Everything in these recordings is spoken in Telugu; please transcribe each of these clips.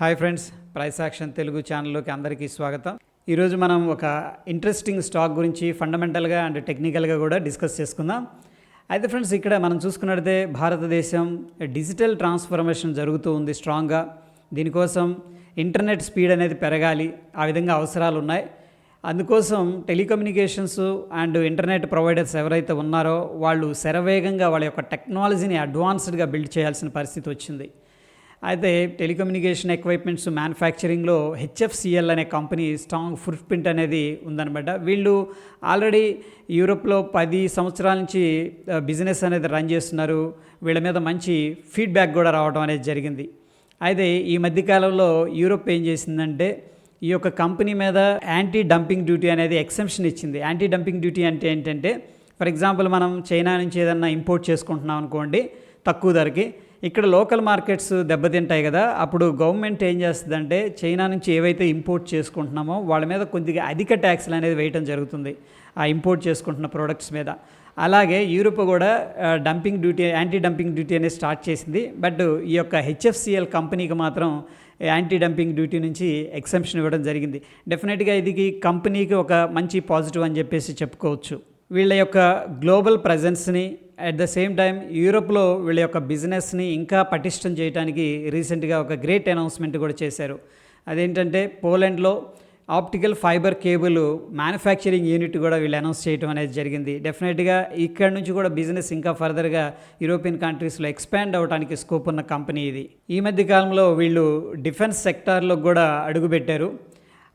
Hi friends price action Telugu ఛానల్లోకి అందరికీ స్వాగతం. ఈరోజు మనం ఒక ఇంట్రెస్టింగ్ స్టాక్ గురించి ఫండమెంటల్గా అండ్ టెక్నికల్గా కూడా డిస్కస్ చేసుకుందాం. అయితే ఫ్రెండ్స్ ఇక్కడ మనం చూసుకున్నట్లయితే భారతదేశం డిజిటల్ ట్రాన్స్ఫర్మేషన్ జరుగుతూ ఉంది స్ట్రాంగ్గా దీనికోసం ఇంటర్నెట్ స్పీడ్ అనేది పెరగాలి ఆ విధంగా అవసరాలు ఉన్నాయి. అందుకోసం టెలికమ్యూనికేషన్స్ అండ్ ఇంటర్నెట్ ప్రొవైడర్స్ ఎవరైతే ఉన్నారో వాళ్ళు శరవేగంగా వాళ్ళ యొక్క టెక్నాలజీని అడ్వాన్స్డ్గా బిల్డ్ చేయాల్సిన పరిస్థితి వచ్చింది. అయితే టెలికమ్యూనికేషన్ ఎక్విప్మెంట్స్ మ్యానుఫ్యాక్చరింగ్లో హెచ్ఎఫ్సిఎల్ అనే కంపెనీ స్ట్రాంగ్ ఫుట్ ప్రింట్ అనేది ఉందన్నమాట. వీళ్ళు ఆల్రెడీ యూరోప్లో పది సంవత్సరాల నుంచి బిజినెస్ అనేది రన్ చేస్తున్నారు. వీళ్ళ మీద మంచి ఫీడ్బ్యాక్ కూడా రావడం అనేది జరిగింది. అయితే ఈ మధ్యకాలంలో యూరోప్ ఏం చేసిందంటే ఈ యొక్క కంపెనీ మీద యాంటీ డంపింగ్ డ్యూటీ అనేది ఎక్సెంప్షన్ ఇచ్చింది. యాంటీ డంపింగ్ డ్యూటీ అంటే ఏంటంటే ఫర్ ఎగ్జాంపుల్ మనం చైనా నుంచి ఏదన్నా ఇంపోర్ట్ చేసుకుంటున్నాం అనుకోండి తక్కువ ధరకి ఇక్కడ లోకల్ మార్కెట్స్ దెబ్బతింటాయి కదా. అప్పుడు గవర్నమెంట్ ఏం చేస్తుందంటే చైనా నుంచి ఏవైతే ఇంపోర్ట్ చేసుకుంటున్నామో వాళ్ళ మీద కొద్దిగా అధిక ట్యాక్స్లు అనేది వేయటం జరుగుతుంది ఆ ఇంపోర్ట్ చేసుకుంటున్న ప్రోడక్ట్స్ మీద. అలాగే యూరోప్ కూడా dumping duty anti dumping duty అనేది స్టార్ట్ చేసింది. బట్ ఈ యొక్క హెచ్ఎఫ్సిఎల్ కంపెనీకి మాత్రం యాంటీ డంపింగ్ డ్యూటీ నుంచి ఎక్సెంప్షన్ ఇవ్వడం జరిగింది. డెఫినెట్గా ఇది కంపెనీకి ఒక మంచి పాజిటివ్ అని చెప్పేసి చెప్పుకోవచ్చు. వీళ్ళ యొక్క గ్లోబల్ ప్రజెన్స్ని అట్ ద సేమ్ టైం యూరోప్లో వీళ్ళ యొక్క బిజినెస్ని ఇంకా పటిష్టం చేయడానికి రీసెంట్గా ఒక గ్రేట్ అనౌన్స్మెంట్ కూడా చేశారు. అదేంటంటే పోలాండ్లో optical fibre cable manufacturing unit కూడా వీళ్ళు అనౌన్స్ చేయడం అనేది జరిగింది. డెఫినెట్గా ఇక్కడ నుంచి కూడా బిజినెస్ ఇంకా ఫర్దర్గా యూరోపియన్ కంట్రీస్లో ఎక్స్పాండ్ అవడానికి స్కోప్ ఉన్న కంపెనీ ఇది. ఈ మధ్య కాలంలో వీళ్ళు డిఫెన్స్ సెక్టార్లో కూడా అడుగుపెట్టారు.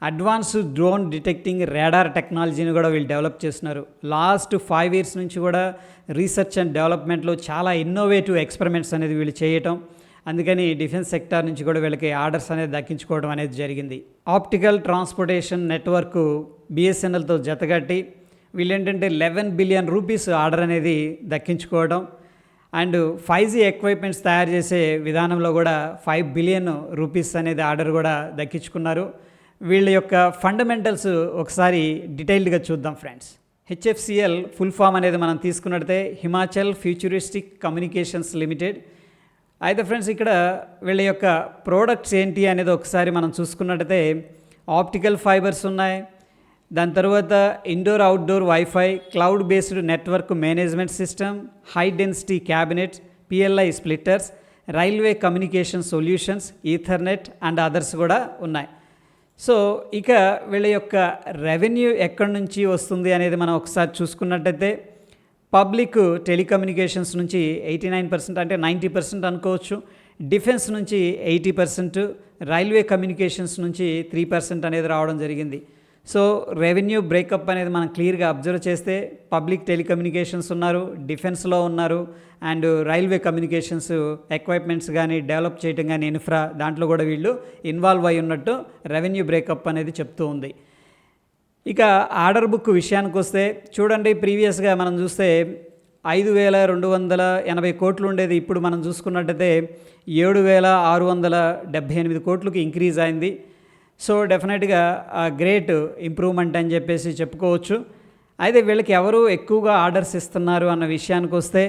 అడ్వాన్స్ డ్రోన్ డిటెక్టింగ్ రాడార్ టెక్నాలజీని కూడా వీళ్ళు డెవలప్ చేస్తున్నారు. లాస్ట్ ఫైవ్ ఇయర్స్ నుంచి కూడా రీసెర్చ్ అండ్ డెవలప్మెంట్లో చాలా ఇన్నోవేటివ్ ఎక్స్పెరిమెంట్స్ అనేది వీళ్ళు చేయటం అందుకని డిఫెన్స్ సెక్టార్ నుంచి కూడా వీళ్ళకి ఆర్డర్స్ అనేది దక్కించుకోవడం అనేది జరిగింది. ఆప్టికల్ ట్రాన్స్పోర్టేషన్ నెట్వర్క్ బిఎస్ఎన్ఎల్తో జతగట్టి వీళ్ళు ఏంటంటే లెవెన్ బిలియన్ రూపీస్ ఆర్డర్ అనేది దక్కించుకోవడం అండ్ ఫైవ్ జీ ఎక్విప్మెంట్స్ తయారు చేసే విధానంలో కూడా ఫైవ్ బిలియన్ రూపీస్ అనేది ఆర్డర్ కూడా దక్కించుకున్నారు. వీళ్ళ యొక్క ఫండమెంటల్స్ ఒకసారి డీటెయిల్డ్గా చూద్దాం ఫ్రెండ్స్ హెచ్ఎఫ్సిఎల్ ఫుల్ ఫామ్ అనేది మనం తీసుకున్నట్టే హిమాచల్ ఫ్యూచరిస్టిక్ కమ్యూనికేషన్స్ లిమిటెడ్ అయితే ఫ్రెండ్స్ ఇక్కడ వీళ్ళ యొక్క ప్రోడక్ట్స్ ఏంటి అనేది ఒకసారి మనం చూసుకున్నట్టయితే ఆప్టికల్ ఫైబర్స్ ఉన్నాయి. దాని తర్వాత indoor outdoor WiFi cloud based network management system high density cabinet PLI splitters railway communication solutions ethernet and others కూడా ఉన్నాయి. సో ఇక వీళ్ళ యొక్క రెవెన్యూ ఎక్కడి నుంచి వస్తుంది అనేది మనం ఒకసారి చూసుకున్నట్టయితే పబ్లిక్ టెలికమ్యూనికేషన్స్ నుంచి ఎయిటీ నైన్ పర్సెంట్ అంటే నైంటీ పర్సెంట్ అనుకోవచ్చు డిఫెన్స్ నుంచి ఎయిటీ పర్సెంట్ రైల్వే కమ్యూనికేషన్స్ నుంచి త్రీ పర్సెంట్ అనేది రావడం జరిగింది. సో రెవెన్యూ బ్రేకప్ అనేది మనం క్లియర్గా అబ్జర్వ్ చేస్తే పబ్లిక్ టెలికమ్యూనికేషన్స్ ఉన్నారు డిఫెన్స్లో ఉన్నారు అండ్ రైల్వే కమ్యూనికేషన్స్ ఎక్విప్మెంట్స్ కానీ డెవలప్ చేయటం కానీ ఇన్ఫ్రా దాంట్లో కూడా వీళ్ళు ఇన్వాల్వ్ అయి ఉన్నట్టు రెవెన్యూ బ్రేకప్ అనేది చెప్తూ ఉంది. ఇక ఆర్డర్ బుక్ విషయానికి వస్తే చూడండి ప్రీవియస్గా మనం చూస్తే ఐదు వేల రెండు వందల ఎనభై కోట్లు ఉండేది. ఇప్పుడు మనం చూసుకున్నట్టయితే ఏడు వేల ఆరు వందల డెబ్భై ఎనిమిది కోట్లకి ఇంక్రీజ్ అయింది. సో డెఫినెట్గా గ్రేట్ ఇంప్రూవ్మెంట్ అని చెప్పేసి చెప్పుకోవచ్చు. అయితే వీళ్ళకి ఎవరు ఎక్కువగా ఆర్డర్స్ ఇస్తున్నారు అన్న విషయానికి వస్తే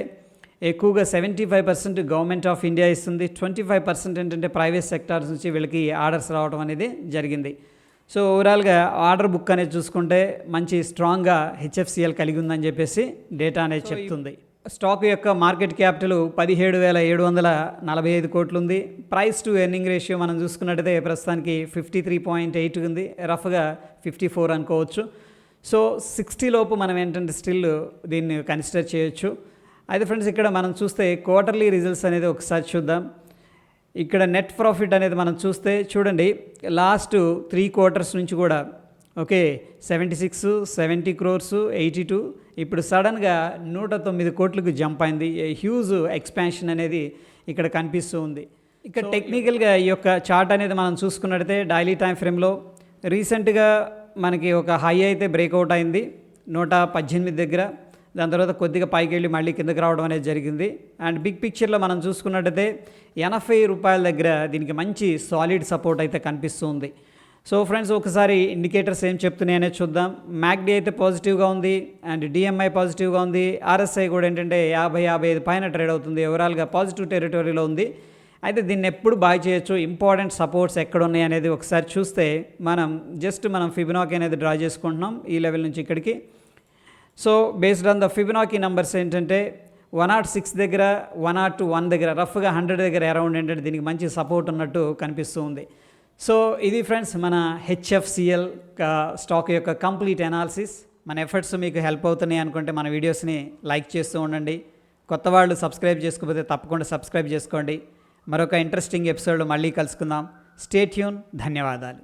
ఎక్కువగా seventy five percent government of India ఇస్తుంది. ట్వంటీ ఫైవ్ పర్సెంట్ ఏంటంటే ప్రైవేట్ సెక్టార్స్ నుంచి వీళ్ళకి ఆర్డర్స్ రావడం అనేది జరిగింది. సో ఓవరాల్గా ఆర్డర్ బుక్ అనేది చూసుకుంటే మంచి స్ట్రాంగ్గా హెచ్ఎఫ్సిఎల్ కలిగి ఉందని చెప్పేసి డేటా అనేది చెప్తుంది. స్టాక్ యొక్క మార్కెట్ క్యాపిటల్ పదిహేడు వేల ఏడు వందల నలభై ఐదు కోట్లు ఉంది ప్రైస్ టు ఎర్నింగ్ రేషియో మనం చూసుకున్నట్టయితే ప్రస్తుతానికి ఫిఫ్టీ త్రీ పాయింట్ ఎయిట్ ఉంది. రఫ్గా ఫిఫ్టీ ఫోర్ అనుకోవచ్చు. సో సిక్స్టీ లోపు మనం ఏంటంటే స్టిల్ దీన్ని కన్సిడర్ చేయొచ్చు. అయితే ఫ్రెండ్స్ ఇక్కడ మనం చూస్తే క్వార్టర్లీ రిజల్ట్స్ అనేది ఒకసారి చూద్దాం. ఇక్కడ నెట్ ప్రాఫిట్ అనేది మనం చూస్తే చూడండి లాస్ట్ త్రీ క్వార్టర్స్ నుంచి కూడా okay seventy six seventy crores eighty two ఇప్పుడు సడన్గా నూట తొమ్మిది కోట్లకు జంప్ అయింది. హ్యూజ్ ఎక్స్పాన్షన్ అనేది ఇక్కడ కనిపిస్తూ ఉంది. ఇక టెక్నికల్గా ఈ యొక్క చార్ట్ అనేది మనం చూసుకున్నట్టయితే డైలీ టైం ఫ్రేమ్లో రీసెంట్గా మనకి ఒక హై అయితే బ్రేక్అవుట్ అయింది. నూట పద్దెనిమిది దగ్గర. దాని తర్వాత కొద్దిగా పైకి వెళ్ళి మళ్ళీ కిందకి రావడం అనేది జరిగింది. అండ్ బిగ్ పిక్చర్లో మనం చూసుకున్నట్టయితే ఎనభై రూపాయల దగ్గర దీనికి మంచి సాలిడ్ సపోర్ట్ అయితే కనిపిస్తుంది సో ఫ్రెండ్స్ ఒకసారి ఇండికేటర్స్ ఏం చెప్తున్నాయనే చూద్దాం. మ్యాక్డి అయితే పాజిటివ్గా ఉంది అండ్ డిఎంఐ పాజిటివ్గా ఉంది. ఆర్ఎస్ఐ కూడా ఏంటంటే యాభై యాభై ఐదు పైన ట్రేడ్ అవుతుంది. ఓవరాల్గా పాజిటివ్ టెరిటరీలో ఉంది. అయితే దీన్ని ఎప్పుడు బాయ్ చేయొచ్చు? ఇంపార్టెంట్ సపోర్ట్స్ ఎక్కడ ఉన్నాయి అనేది ఒకసారి చూస్తే మనం జస్ట్ మనం ఫిబినాకి అనేది డ్రా చేసుకుంటున్నాం ఈ లెవెల్ నుంచి ఇక్కడికి. So based on the Fibonacci numbers ఏంటంటే వన్ నాట్ సిక్స్ దగ్గర వన్ నాట్ వన్ దగ్గర రఫ్గా హండ్రెడ్ దగ్గర అరౌండ్ ఏంటంటే దీనికి మంచి సపోర్ట్ ఉన్నట్టు కనిపిస్తూ ఉంది. సో ఇది ఫ్రెండ్స్ మన హెచ్ఎఫ్సిఎల్ స్టాక్ యొక్క కంప్లీట్ అనాలిసిస్ మన ఎఫర్ట్స్ మీకు హెల్ప్ అవుతున్నాయి అనుకుంటే మన వీడియోస్ని లైక్ చేస్తూ ఉండండి. కొత్త వాళ్ళు సబ్స్క్రైబ్ చేసుకోకపోతే తప్పకుండా సబ్స్క్రైబ్ చేసుకోండి. మరొక ఇంట్రెస్టింగ్ ఎపిసోడ్ మళ్ళీ కలుసుకుందాం. స్టేట్యూన్ ధన్యవాదాలు.